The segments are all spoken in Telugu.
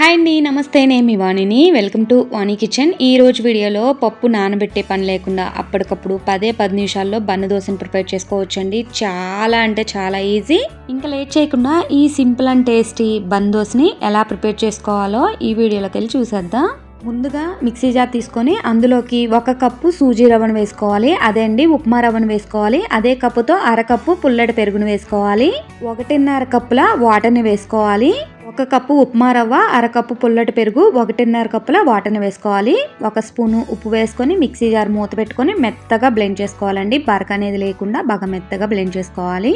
హాయ్ అండి నమస్తే నేను మీ వాణిని. Welcome to Vani kitchen. ఈ రోజు వీడియోలో పప్పు నానబెట్టే పని లేకుండా అప్పటికప్పుడు పదే పది నిమిషాల్లో బన్ను దోశను ప్రిపేర్ చేసుకోవచ్చండి. చాలా అంటే చాలా ఈజీ. ఇంకా లేట్ చేయకుండా ఈ సింపుల్ అండ్ టేస్టీ బన్ దోశని ఎలా ప్రిపేర్ చేసుకోవాలో ఈ వీడియోలోకి వెళ్ళి చూసేద్దాం. ముందుగా మిక్సీ జార్ తీసుకొని అందులోకి ఒక కప్పు సూజీ రవ్వను వేసుకోవాలి. అదే అండి ఉప్మా రవ్వను వేసుకోవాలి. అదే కప్పుతో అరకప్పు పుల్లటి పెరుగును వేసుకోవాలి. ఒకటిన్నర కప్పుల వాటర్ని వేసుకోవాలి. ఒక కప్పు ఉప్మా రవ్వ అరకప్పు పుల్లటి పెరుగు ఒకటిన్నర కప్పుల వాటర్ని వేసుకోవాలి. ఒక స్పూను ఉప్పు వేసుకొని మిక్సీ జార్ మూత పెట్టుకొని మెత్తగా బ్లెండ్ చేసుకోవాలండి. బరక అనేది లేకుండా బాగా మెత్తగా బ్లెండ్ చేసుకోవాలి.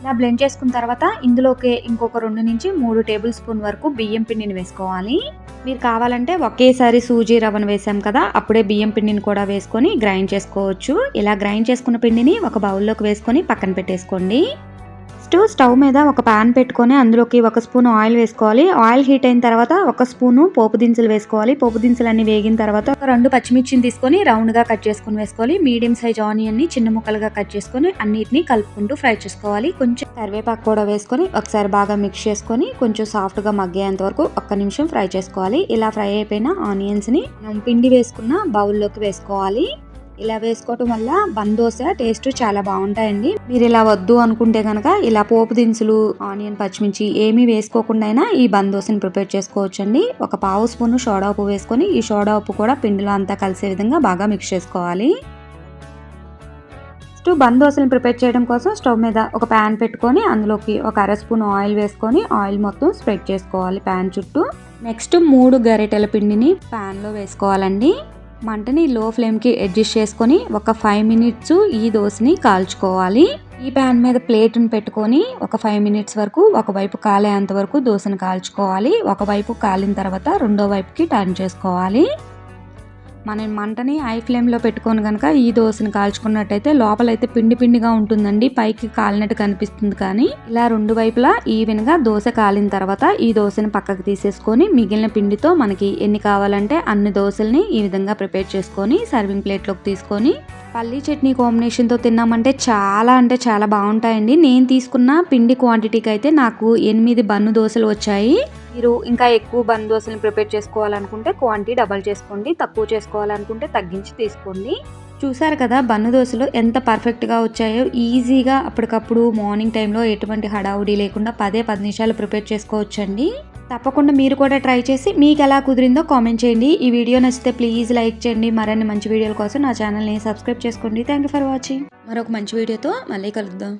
ఇలా బ్లెండ్ చేసుకున్న తర్వాత ఇందులోకి ఇంకొక రెండు నుంచి మూడు టేబుల్ స్పూన్ వరకు బియ్యం పిండిని వేసుకోవాలి. మీరు కావాలంటే ఒకేసారి సూజీ రవ్వను వేసాం కదా అప్పుడే బియ్యం పిండిని కూడా వేసుకొని గ్రైండ్ చేసుకోవచ్చు. ఇలా గ్రైండ్ చేసుకున్న పిండిని ఒక బౌల్లోకి వేసుకొని పక్కన పెట్టేసుకోండి. ఫస్ట్ స్టవ్ మీద ఒక పాన్ పెట్టుకొని అందులోకి ఒక స్పూన్ ఆయిల్ వేసుకోవాలి. ఆయిల్ హీట్ అయిన తర్వాత ఒక స్పూను పోపు దినుసులు వేసుకోవాలి. పోపు దినుసులు అన్ని వేగిన తర్వాత ఒక రెండు పచ్చిమిర్చిని తీసుకొని రౌండ్గా కట్ చేసుకొని వేసుకోవాలి. మీడియం సైజ్ ఆనియన్ని చిన్న ముక్కలుగా కట్ చేసుకొని అన్నిటిని కలుపుకుంటూ ఫ్రై చేసుకోవాలి. కొంచెం కరివేపాకు కూడా వేసుకొని ఒకసారి బాగా మిక్స్ చేసుకొని కొంచెం సాఫ్ట్గా మగ్గేంత వరకు ఒక్క నిమిషం ఫ్రై చేసుకోవాలి. ఇలా ఫ్రై అయిపోయిన ఆనియన్స్ని మనం పిండి వేసుకున్న బౌల్లోకి వేసుకోవాలి. ఇలా వేసుకోవటం వల్ల బందోస టేస్ట్ చాలా బాగుంటాయండి. మీరు ఇలా వద్దు అనుకుంటే కనుక ఇలా పోపు దినుసులు ఆనియన్ పచ్చిమిర్చి ఏమీ వేసుకోకుండా అయినా ఈ బందోసని ప్రిపేర్ చేసుకోవచ్చండి. ఒక పావు స్పూన్ సోడా ఉప్పు వేసుకొని ఈ సోడా ఉప్పు కూడా పిండిలో అంతా కలిసే విధంగా బాగా మిక్స్ చేసుకోవాలి. నెక్స్ట్ బందోసని ప్రిపేర్ చేయడం కోసం స్టవ్ మీద ఒక ప్యాన్ పెట్టుకొని అందులోకి ఒక అర స్పూన్ ఆయిల్ వేసుకొని ఆయిల్ మొత్తం స్ప్రెడ్ చేసుకోవాలి ప్యాన్ చుట్టూ. నెక్స్ట్ మూడు గరిటెల పిండిని ప్యాన్లో వేసుకోవాలండి. మంటని లో ఫ్లేమ్కి అడ్జస్ట్ చేసుకొని ఒక ఫైవ్ మినిట్స్ ఈ దోశని కాల్చుకోవాలి. ఈ ప్యాన్ మీద ప్లేట్ని పెట్టుకొని ఒక ఫైవ్ మినిట్స్ వరకు ఒకవైపు కాలేంత వరకు దోశను కాల్చుకోవాలి. ఒకవైపు కాలిన తర్వాత రెండో వైపుకి టర్న్ చేసుకోవాలి. మనం మంటని ఐ ఫ్లేమ్లో పెట్టుకొని కనుక ఈ దోశని కాల్చుకున్నట్టయితే లోపలైతే పిండి పిండిగా ఉంటుందండి. పైకి కాలినట్టు కనిపిస్తుంది కానీ ఇలా రెండు వైపులా ఈవెన్గా దోశ కాలిన తర్వాత ఈ దోశని పక్కకు తీసేసుకొని మిగిలిన పిండితో మనకి ఎన్ని కావాలంటే అన్ని దోశల్ని ఈ విధంగా ప్రిపేర్ చేసుకొని సర్వింగ్ ప్లేట్లోకి తీసుకొని పల్లీ చట్నీ కాంబినేషన్తో తిన్నామంటే చాలా అంటే చాలా బాగుంటాయండి. నేను తీసుకున్న పిండి క్వాంటిటీకి అయితే నాకు ఎనిమిది బన్ను దోశలు వచ్చాయి. మీరు ఇంకా ఎక్కువ బన్ దోశలు ప్రిపేర్ చేసుకోవాలనుకుంటే క్వాంటిటీ డబల్ చేసుకోండి తక్కువ చేసుకోవాలనుకుంటే తగ్గించి తీసుకోండి. చూసారు కదా బన్ను దోశలు ఎంత పర్ఫెక్ట్గా వచ్చాయో ఈజీగా అప్పటికప్పుడు మార్నింగ్ టైంలో ఎటువంటి హడావుడి లేకుండా పదే పది నిమిషాలు ప్రిపేర్ చేసుకోవచ్చండి. తప్పకుండా మీరు కూడా ట్రై చేసి మీకు ఎలా కుదిరిందో కామెంట్ చేయండి. ఈ వీడియో నచ్చితే ప్లీజ్ లైక్ చేయండి. మరిన్ని మంచి వీడియోల కోసం నా ఛానల్ని సబ్స్క్రైబ్ చేసుకోండి. Thank you for watching. మరొక మంచి వీడియోతో మళ్ళీ కలుద్దాం.